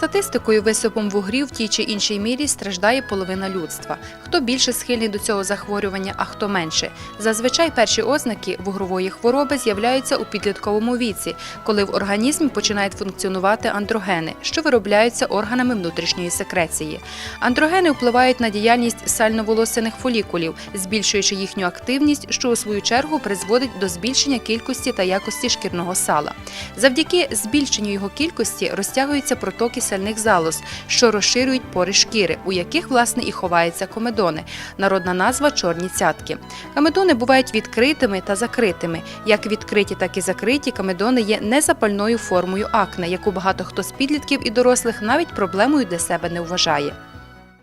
статистикою, висипом вугрів в тій чи іншій мірі страждає половина людства. Хто більше схильний до цього захворювання, а хто менше. Зазвичай перші ознаки вугрової хвороби з'являються у підлітковому віці, коли в організмі починають функціонувати андрогени, що виробляються органами внутрішньої секреції. Андрогени впливають на діяльність сально-волосяних фолікулів, збільшуючи їхню активність, що у свою чергу призводить до збільшення кількості та якості шкірного сала. Завдяки збільшенню його кількості розтягуються протоки сальних залоз, що розширюють пори шкіри, у яких власне і ховаються комедони. Народна назва чорні цятки. Камедони бувають відкритими та закритими. Як відкриті, так і закриті камедони є незапальною формою акне, яку багато хто з підлітків і дорослих навіть проблемою для себе не вважає.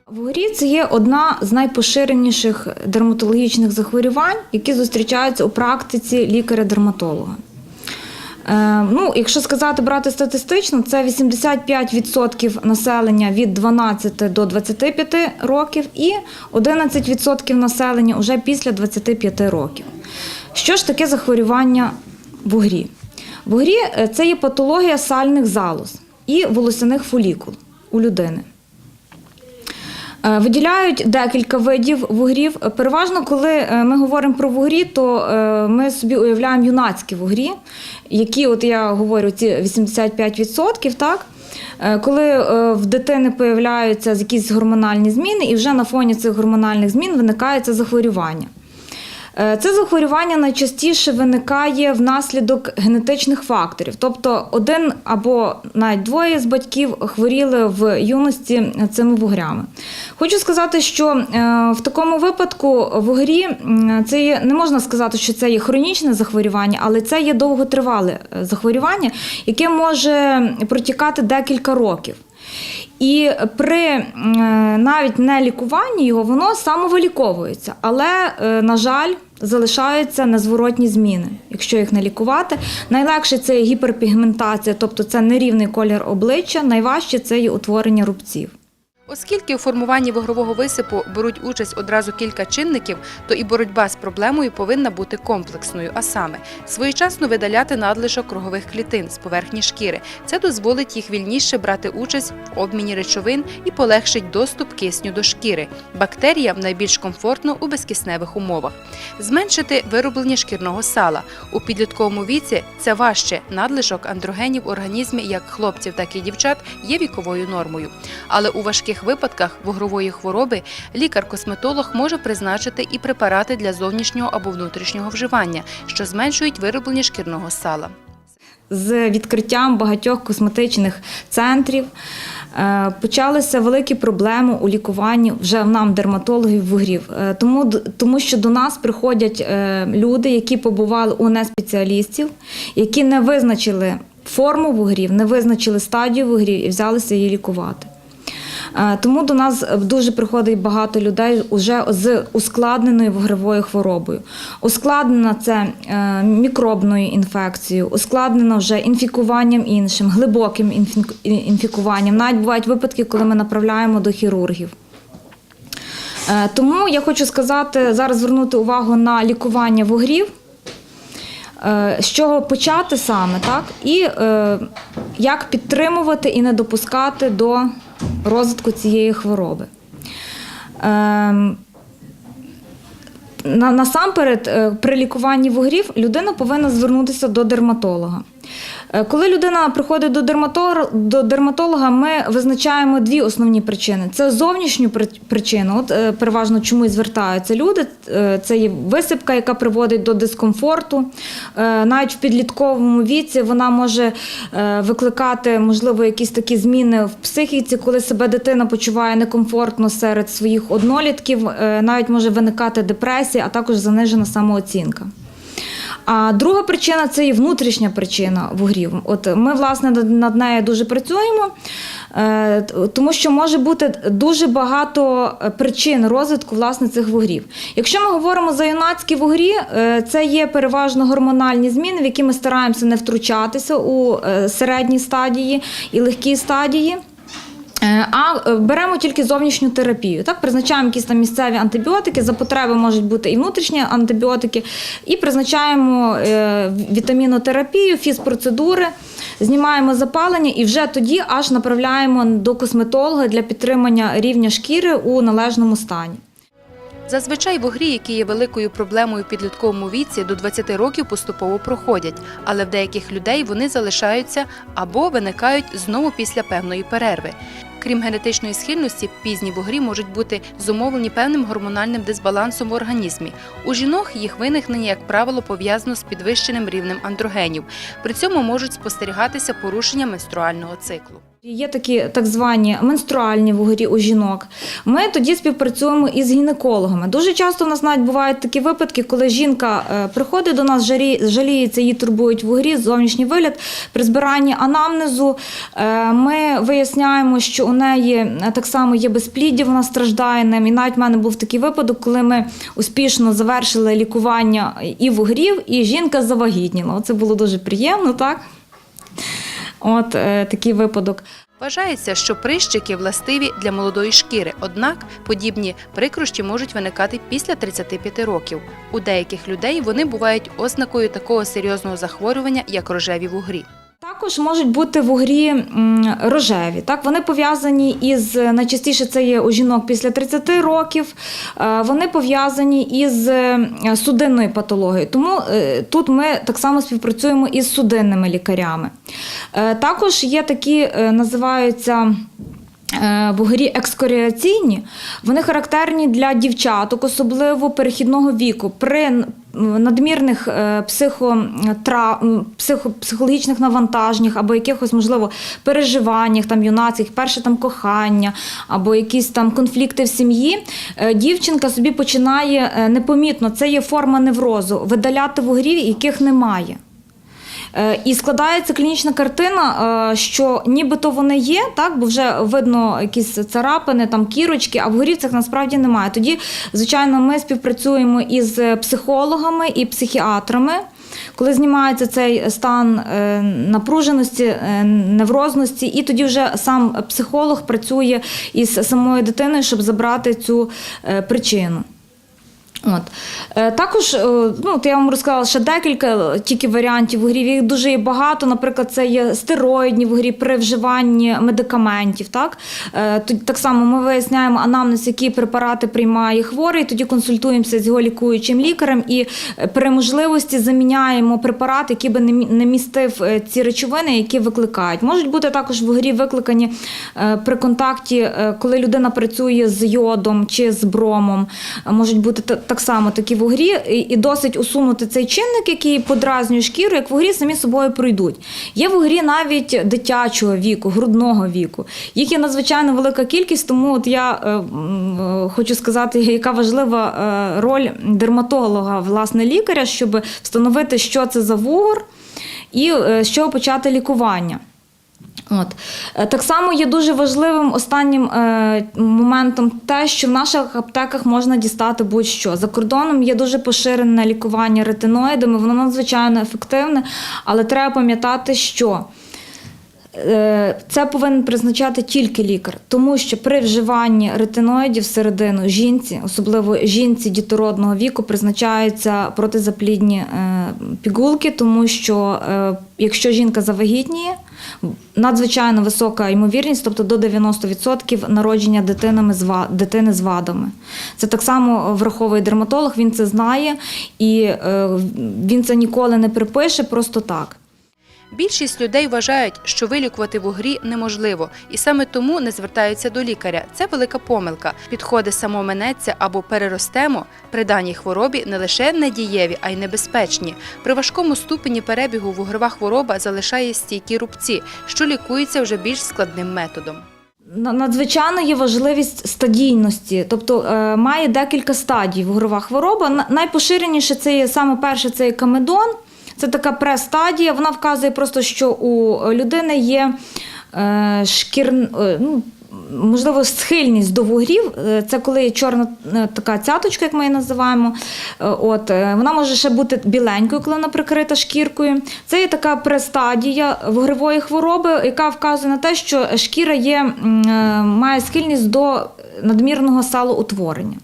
Вугрі це є одна з найпоширеніших дерматологічних захворювань, які зустрічаються у практиці лікаря-дерматолога. Е, ну, якщо сказати брати статистично, це 85% населення від 12 до 25 років і 11% населення вже після 25 років. Що ж таке захворювання вугрі? Вугрі е, це є патологія сальних залоз і волосяних фолікул у людини. Е, Виділяють декілька видів вугрів. Переважно, коли е, ми говоримо про вугрі, то е, ми собі уявляємо юнацькі вугрі, які, от я говорю, ці 85%, так? Коли в дитини появляються якісь гормональні зміни, і вже на фоні цих гормональних змін виникає це захворювання. Це захворювання найчастіше виникає внаслідок генетичних факторів, тобто один або навіть двоє з батьків хворіли в юності цими вугрями. Хочу сказати, що е, в такому випадку вугрі м, це є, не можна сказати, що це є хронічне захворювання, але це є довготривале е, захворювання, яке може протікати декілька років. І при е, навіть не лікуванні його воно самовиліковується, але, на жаль, залишаються незворотні зміни, якщо їх не лікувати. Найлегше це гіперпігментація, тобто це нерівний колір обличчя, найважче це є утворення рубців. Оскільки у формуванні вугрового висипу беруть участь одразу кілька чинників, то і боротьба з проблемою повинна бути комплексною, а саме своєчасно видаляти надлишок кругових клітин з поверхні шкіри. Це дозволить їх вільніше брати участь в обміні речовин і полегшить доступ кисню до шкіри. Бактеріям найбільш комфортно у безкисневих умовах. Зменшити вироблення шкірного сала. У підлітковому віці це важче. Надлишок андрогенів в організмі як хлопців, так і дівчат є віковою нормою. Але у важких випадках вугрової хвороби лікар-косметолог може призначити і препарати для зовнішнього або внутрішнього вживання, що зменшують вироблення шкірного сала. з відкриттям багатьох косметичних центрів е, почалися великі проблеми у лікуванні вже нам, дерматологів, вугрів. Е, Тому, тому що до нас приходять е, люди, які побували у неспеціалістів, які не визначили форму вугрів, не визначили стадію вугрів і взялися її лікувати. Е, Тому до нас дуже приходить багато людей уже з ускладненою вугровою хворобою. Ускладнена це е, мікробною інфекцією, ускладнена вже інфікуванням іншим, глибоким інфікуванням. Навіть бувають випадки, коли ми направляємо до хірургів. Е, Тому я хочу сказати, зараз звернути увагу на лікування вугрів. З чого почати саме, так? І як підтримувати і не допускати до розвитку цієї хвороби. Ем, на, насамперед, е, при лікуванні вугрів людина повинна звернутися до дерматолога. Е, Коли людина приходить до дерматолога, ми визначаємо дві основні причини: це зовнішню причину, от е, переважно чому і звертаються люди. Е, Це є висипка, яка приводить до дискомфорту. Навіть в підлітковому віці вона може викликати, можливо, якісь такі зміни в психіці, коли себе дитина почуває некомфортно серед своїх однолітків, навіть може виникати депресія, а також занижена самооцінка. А друга причина це і внутрішня причина вугрів. От ми, власне, над- нею дуже працюємо, е, тому що може бути дуже багато е, причин розвитку власне цих вугрів. Якщо ми говоримо за юнацькі вугрі, е, це є переважно гормональні зміни, в які ми стараємося не втручатися у середній стадії і легкій стадії. Е, А е, беремо тільки зовнішню терапію. Так, призначаємо якісь там місцеві антибіотики, за потреби можуть бути і внутрішні антибіотики, і призначаємо е, вітамінотерапію, фізпроцедури, знімаємо запалення і вже тоді аж направляємо до косметолога для підтримання рівня шкіри у належному стані. Зазвичай вугрі, які є великою проблемою в підлітковому віці, до 20 років поступово проходять, але в деяких людей вони залишаються або виникають знову після певної перерви. Крім генетичної схильності, пізні вугрі можуть бути зумовлені певним гормональним дисбалансом в організмі. У жінок їх виникнення, як правило, пов'язано з підвищеним рівнем андрогенів. При цьому можуть спостерігатися порушення менструального циклу. Є такі так звані менструальні вугорі у жінок. Ми тоді співпрацюємо із гінекологами. Дуже часто у нас навіть бувають такі випадки, коли жінка е, приходить до нас, жаліється, її турбують вугрі, зовнішній вигляд. При збиранні анамнезу е, ми виясняємо, що у неї так само є безпліддя, вона страждає ним. І навіть в мене був такий випадок, коли ми успішно завершили лікування і вугрів, і жінка завагітніла. Це було дуже приємно, так? От е, такий випадок. Вважається, що прищики властиві для молодої шкіри, однак подібні прикрощі можуть виникати після 35 років. У деяких людей вони бувають ознакою такого серйозного захворювання, як рожеві вугрі. Також можуть бути вугрі м, рожеві. Так, вони пов'язані із найчастіше це є у жінок після 30 років. е, Вони пов'язані із е, судинною патологією. Тому е, тут ми так само співпрацюємо із судинними лікарями. Також є такі, називаються. Вугрі екскоріаційні, вони характерні для дівчаток, особливо перехідного віку. При надмірних е, психотра... психо... психологічних навантаженнях або якихось, можливо, переживаннях там юнацьких, перше там кохання, або якісь там конфлікти в сім'ї, е, дівчинка собі починає е, непомітно, це є форма неврозу, видаляти вугрів, яких немає. Е, І складається клінічна картина, е, що нібито вони є, так, бо вже видно якісь царапини, там кірочки, а в горівцях насправді немає. Тоді, звичайно, ми співпрацюємо із психологами і психіатрами. Коли знімається цей стан е, напруженості, неврозності, і тоді вже сам психолог працює із самою дитиною, щоб забрати цю причину. От. Е, Також, е, ну, от я вам розказала ще декілька е, тільки варіантів вугрів. Їх дуже є багато. Наприклад, це є стероїдні вугрі при вживанні медикаментів. Так, тут так само ми виясняємо анамнез, які препарати приймає хворий, тоді консультуємося з його лікуючим лікарем і при можливості заміняємо препарат, який би не мі- не містив ці речовини, які викликають. Можуть бути також вугрі викликані е, при контакті, коли людина працює з йодом чи з бромом. Можуть бути так само такі вугрі, і- і досить усунути цей чинник, який подразнює шкіру, як вугрі самі собою пройдуть. Є вугрі навіть дитячого віку, грудного віку. Їх є надзвичайно велика кількість, тому от я е, е, хочу сказати, яка важлива е, роль дерматолога, власне, лікаря, щоб встановити, що це за вугор і е, з чого почати лікування. От. Е, Так само є дуже важливим останнім е, моментом те, що в наших аптеках можна дістати будь-що. За кордоном є дуже поширене лікування ретиноїдами, воно надзвичайно ефективне, але треба пам'ятати, що Це повинен призначати тільки лікар, тому що при вживанні ретиноїдів всередину жінці, особливо жінці дітородного віку, призначаються протизаплідні е, пігулки, тому що е, якщо жінка завагітніє, надзвичайно висока ймовірність, тобто до 90% народження дитинами з дитини з вадами. Це так само враховує дерматолог, він це знає і е, він це ніколи не припише просто так. Більшість людей вважають, що вилікувати вугрі неможливо, і саме тому не звертаються до лікаря. Це велика помилка. Підходи самоменеться або переростемо при даній хворобі не лише недієві, а й небезпечні. При важкому ступені перебігу вугрова хвороба залишає стійкі рубці, що лікуються вже більш складним методом. Надзвичайно є важливість стадійності, тобто е, має декілька стадій вугрова хвороба. Найпоширеніше це є саме перше це є камедон. Це така престадія. Вона вказує просто, що у людини є е, шкір, е, ну, можливо, схильність до вугрів. Е, Це коли чорна така цяточка, як ми її називаємо. От, вона може ще бути біленькою, коли вона прикрита шкіркою. Це є така престадія вугревої хвороби, яка вказує на те, що шкіра є, має схильність до надмірного салоутворення.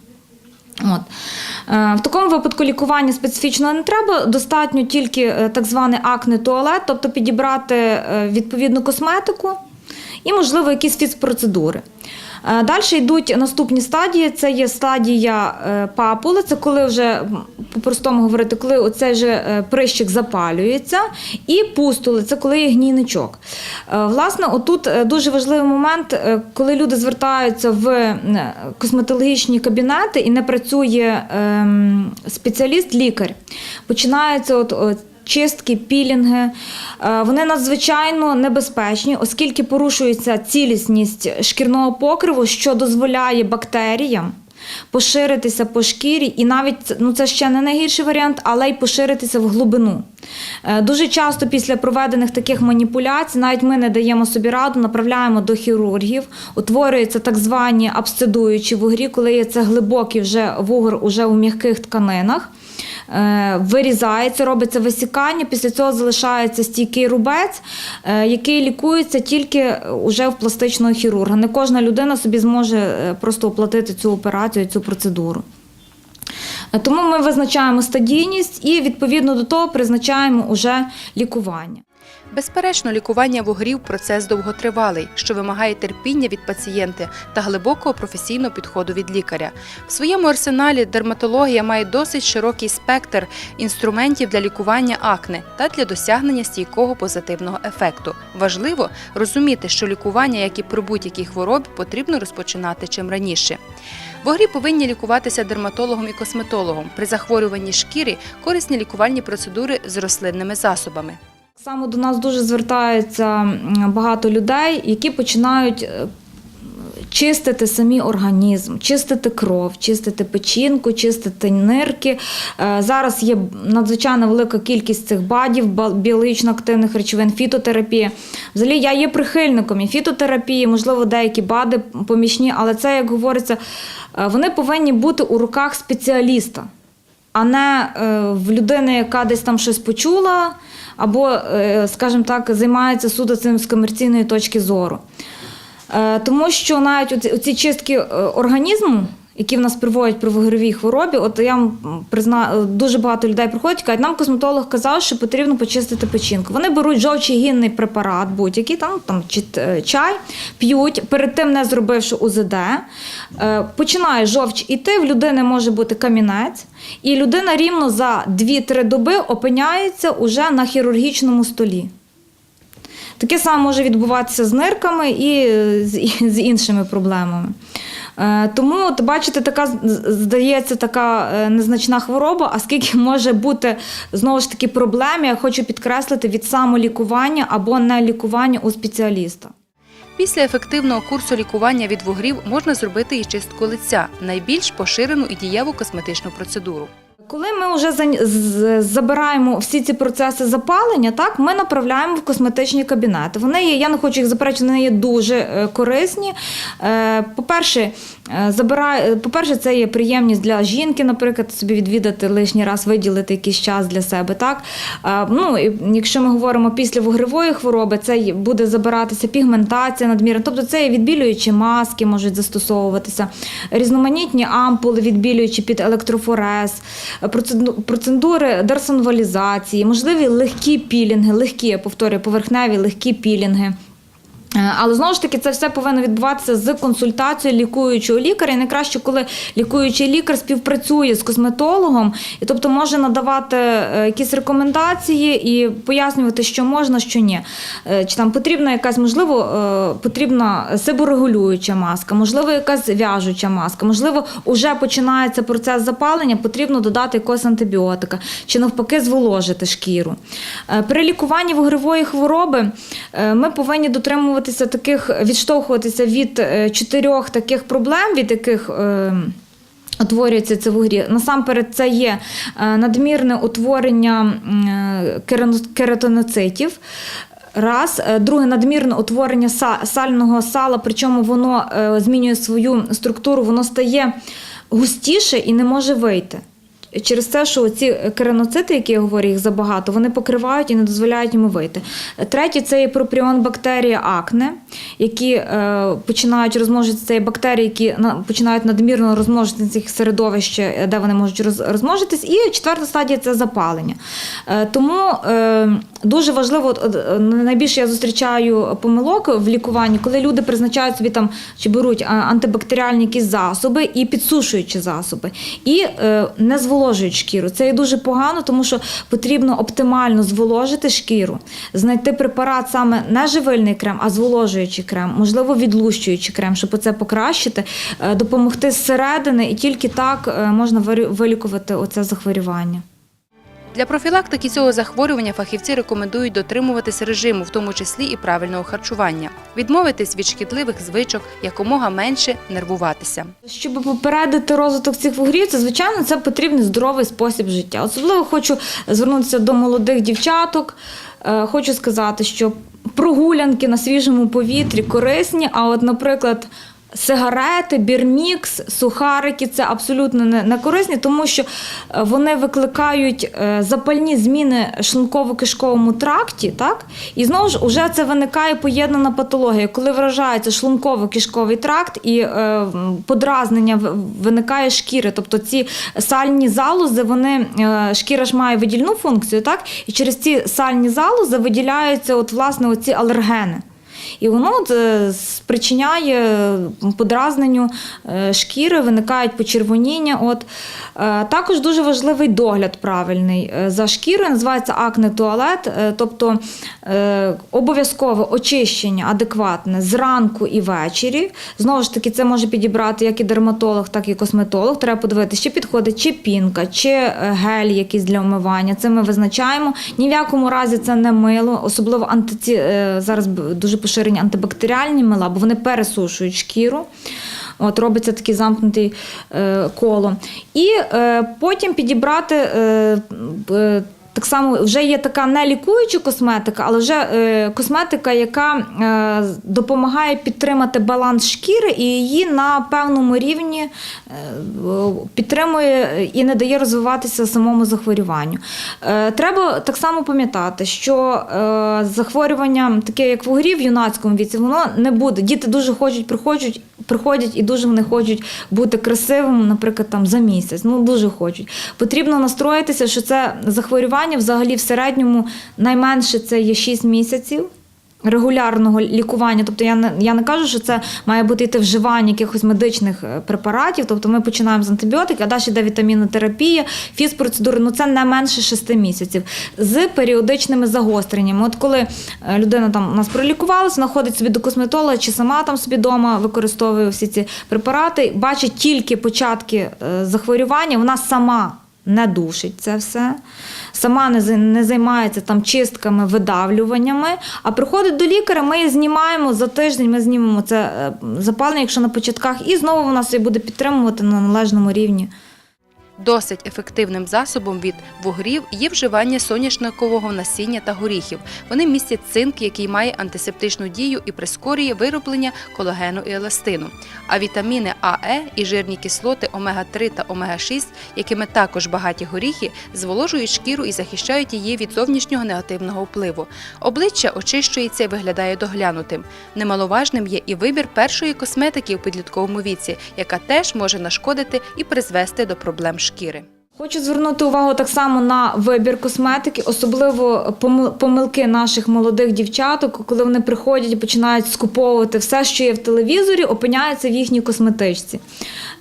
От. Е, В такому випадку лікування специфічного не треба, достатньо тільки е, так званий акне туалет, тобто підібрати е, відповідну косметику і, можливо, якісь фізпроцедури. Е, Далі йдуть наступні стадії. Це є стадія е, папули, це коли вже по-простому говорити, коли оцей же е, прищик запалюється, і пустули, це коли є гнійничок. Власне, отут дуже важливий момент, коли люди звертаються в косметологічні кабінети і не працює ем, спеціаліст, лікар. Починається от. Чистки, пілінги, Е, вони надзвичайно небезпечні, оскільки порушується цілісність шкірного покриву, що дозволяє бактеріям поширитися по шкірі, і навіть ну це ще не найгірший варіант, але й поширитися в глибину. Е, Дуже часто після проведених таких маніпуляцій, навіть ми не даємо собі раду, направляємо до хірургів, утворюються так звані абсцедуючі вугрі, коли є це глибокий вже вугор уже у м'яких тканинах. Е, Вирізається, робиться висікання, після цього залишається стійкий рубець, е, який лікується тільки уже в пластичного хірурга. Не кожна людина собі зможе е, просто оплатити цю операцію, цю процедуру. Е, Тому ми визначаємо стадійність і відповідно до того призначаємо уже лікування. Безперечно, лікування вугрів процес довготривалий, що вимагає терпіння від пацієнта та глибокого професійного підходу від лікаря. В своєму арсеналі дерматологія має досить широкий спектр інструментів для лікування акне та для досягнення стійкого позитивного ефекту. Важливо розуміти, що лікування, як і при будь-якій хворобі, потрібно розпочинати чим раніше. Вугрі повинні лікуватися дерматологом і косметологом. При захворюванні шкіри корисні лікувальні процедури з рослинними засобами. Саме до нас дуже звертаються багато людей, які починають е, чистити самі організм, чистити кров, чистити печінку, чистити нирки. Е, Зараз є надзвичайно велика кількість цих бадів, біологічно активних речовин, фітотерапія. Взагалі я є прихильником і фітотерапії, можливо, деякі бади помічні, але це, як говориться, е, вони повинні бути у руках спеціаліста а не в людини, яка десь там щось почула, або, е, скажімо так, займається суто цим з комерційної точки зору. Е, Тому що навіть ці чистки е, організму, які в нас приводять при вугровій хворобі, от я вам призна, дуже багато людей приходять кажуть, нам косметолог казав, що потрібно почистити печінку. Вони беруть жовчий препарат, будь-який там, там чи е, чай, п'ють, перед тим не зробивши УЗД, е, починає жовч іти, в людини може бути камінець, і людина рівно за 2-3 доби опиняється уже на хірургічному столі. Таке саме може відбуватися з нирками і і з іншими проблемами. Е, Тому, от, бачите, така здається така е, незначна хвороба, а скільки може бути знову ж таки проблем, я хочу підкреслити від самолікування або не лікування у спеціаліста. Після ефективного курсу лікування від вугрів можна зробити і чистку лиця найбільш поширену і дієву косметичну процедуру. Коли ми вже забираємо всі ці процеси запалення, так ми направляємо в косметичні кабінети. Вони є, я не хочу їх заперечити, вони є дуже е, корисні. Е, По-перше, е, забирає, по-перше, це є приємність для жінки, наприклад, собі відвідати лишній раз, виділити якийсь час для себе. Так? Ну, якщо ми говоримо після вугревої хвороби, це буде забиратися пігментація надмірна, тобто це є відбілюючі маски, можуть застосовуватися, різноманітні ампули, відбілюючі під електрофорез, процедури дерсонвалізації, можливі легкі пілінги, легкі, я повторюю, поверхневі легкі пілінги. Е, Але знову ж таки це все повинно відбуватися з консультацією лікуючого лікаря. І найкраще, коли лікуючий лікар співпрацює з косметологом, і тобто може надавати е, якісь рекомендації і пояснювати, що можна, що ні. Е, Чи там потрібна якась, можливо, потрібна себорегулююча маска, можливо, якась в'яжуча маска, можливо, вже починається процес запалення, потрібно додати якогось антибіотика, чи навпаки зволожити шкіру. При лікуванні вугревої хвороби ми повинні дотримуватися таких, відштовхуватися від е, чотирьох таких проблем, від яких. е, Утворюється це вугрі. Насамперед, це є е, надмірне утворення кератиноцитів. Раз, друге надмірне утворення сального сала, причому воно змінює свою структуру, воно стає густіше і не може вийти. Через те, що ці кераноцити, які я говорю, їх забагато, вони покривають і не дозволяють йому вийти. Третє це є пропіон бактерії акне, які е, починають розмножитися, це є бактерії, які на, починають надмірно розмножитися цих середовищ, е, де вони можуть роз, розмножитись. І четверта стадія це запалення. Е, тому дуже важливо, е, найбільше я зустрічаю помилок в лікуванні, коли люди призначають собі там чи беруть антибактеріальні якісь засоби і підсушуючі засоби, і е, не зволожують шкіру. Це є дуже погано, тому що потрібно оптимально зволожити шкіру, знайти препарат саме не живильний крем, а зволожуючий крем, можливо, відлущуючий крем, щоб це покращити, е, допомогти зсередини, і тільки так можна вилікувати оце захворювання. Для профілактики цього захворювання фахівці рекомендують дотримуватись режиму, в тому числі і правильного харчування, відмовитись від шкідливих звичок, якомога менше нервуватися. Щоб попередити розвиток цих вугрів, це звичайно це потрібний здоровий спосіб життя. Особливо хочу звернутися до молодих дівчаток. Е, Хочу сказати, що прогулянки на свіжому повітрі корисні. А от, наприклад, сигарети, бірмікс, сухарики це абсолютно не, корисні, тому що е, вони викликають е, запальні зміни шлунково-кишковому тракті, так? І знову ж уже це виникає поєднана патологія, коли вражається шлунково-кишковий тракт і е, подразнення виникає шкіри. Тобто ці сальні залози, вони шкіра ж має видільну функцію, так? І через ці сальні залози виділяються от, власне, оці алергени. І воно е, спричиняє подразненню е, шкіри, виникають почервоніння. От. Е, Також дуже важливий догляд правильний за шкірою, називається акне туалет, тобто обов'язкове очищення адекватне зранку і ввечері. Знову ж таки, це може підібрати як і дерматолог, так і косметолог. Треба подивитися, чи підходить чи пінка, чи гель якийсь для омивання. Це ми визначаємо. Ні в якому разі це не мило, особливо антиці... е, зараз дуже поширені антибактеріальні мила, бо вони пересушують шкіру. От робиться такий замкнутий е, коло. І е, потім підібрати. Е, е, так само вже є така не лікуюча косметика, але вже е, косметика, яка е, допомагає підтримати баланс шкіри і її на певному рівні е, підтримує і не дає розвиватися самому захворюванню. Е, треба так само пам'ятати, що е, захворювання, таке як вугрів в юнацькому віці, воно не буде. Діти дуже хочуть, приходять, приходять і дуже вони хочуть бути красивими, наприклад, там за місяць. Ну дуже хочуть. Потрібно настроїтися, що це захворювання взагалі в середньому найменше це є 6 місяців. Регулярного лікування, тобто я не я не кажу, що це має бути йти вживання якихось медичних е, препаратів. Тобто ми починаємо з антибіотиків, а далі йде вітамінотерапія, фізпроцедури. Ну це не менше 6 місяців з періодичними загостреннями. От коли е, людина там у нас пролікувалася, знаходить собі до косметолога чи сама там собі вдома використовує всі ці препарати, бачить тільки початки е, захворювання, вона сама не душить це все, сама не, займається там чистками, видавлюваннями, а приходить до лікаря, ми її знімаємо за тиждень, ми знімемо це е, запалення, якщо на початках, і знову вона собі буде підтримувати на належному рівні. Досить ефективним засобом від вугрів є вживання соняшникового насіння та горіхів. Вони містять цинк, який має антисептичну дію і прискорює вироблення колагену і еластину. А вітаміни А, Е і жирні кислоти омега-3 та омега-6, якими також багаті горіхи, зволожують шкіру і захищають її від зовнішнього негативного впливу. Обличчя очищується і виглядає доглянутим. Немаловажним є і вибір першої косметики у підлітковому віці, яка теж може нашкодити і призвести до проблем шкіри. Хочу звернути увагу так само на вибір косметики, особливо помил- помилки наших молодих дівчаток, коли вони приходять і починають скуповувати все, що є в телевізорі, опиняється в їхній косметичці.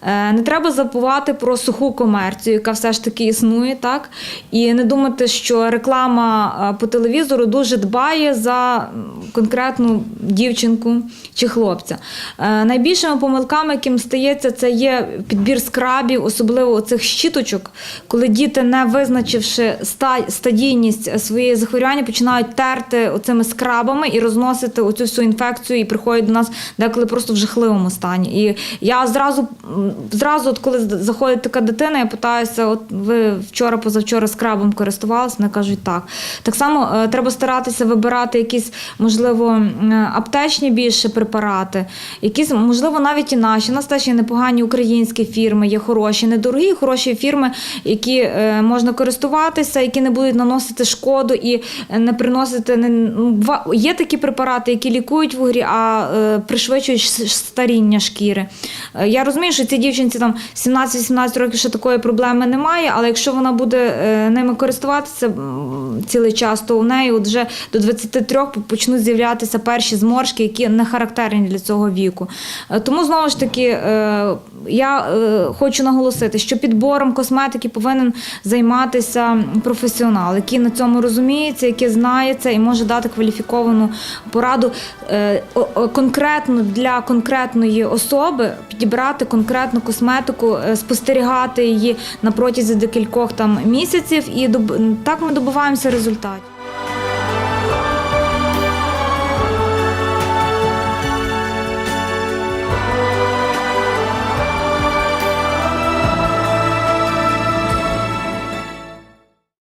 Е, Не треба забувати про суху комерцію, яка все ж таки існує, так? І не думати, що реклама е, по телевізору дуже дбає за конкретну дівчинку чи хлопця. Е, Найбільшими помилками, яким стається, це є підбір скрабів, особливо цих щіточок коли діти, не визначивши стадійність своєї захворювання, починають терти оцими скрабами і розносити оцю всю інфекцію, і приходять до нас деколи просто в жахливому стані. І я зразу, зразу, от коли заходить така дитина, я питаюся: от ви вчора, позавчора скрабом користувалися? Вони кажуть, так. Так само е, треба старатися вибирати якісь, можливо, аптечні більше препарати, якісь, можливо, навіть і наші. У нас теж є непогані українські фірми, є хороші, недорогі, хороші фірми, які е, можна користуватися, які не будуть наносити шкоду і е, не приносити. Ну, є такі препарати, які лікують вугрі, а е, пришвидшують старіння шкіри. Я розумію, що цій дівчинці там 17-18 років ще такої проблеми немає, але якщо вона буде ними користуватися цілий час, то у неї от вже до 23 почнуть з'являтися перші зморшки, які не характерні для цього віку. Тому знову ж таки я хочу наголосити, що підбором косметики повинен займатися професіонал, який на цьому розуміється, який знає це і може дати кваліфіковану пораду е, конкретно для конкретної особи підібрати конкретну косметику, е, спостерігати її на протязі декількох там місяців, і так ми добуваємося результатів.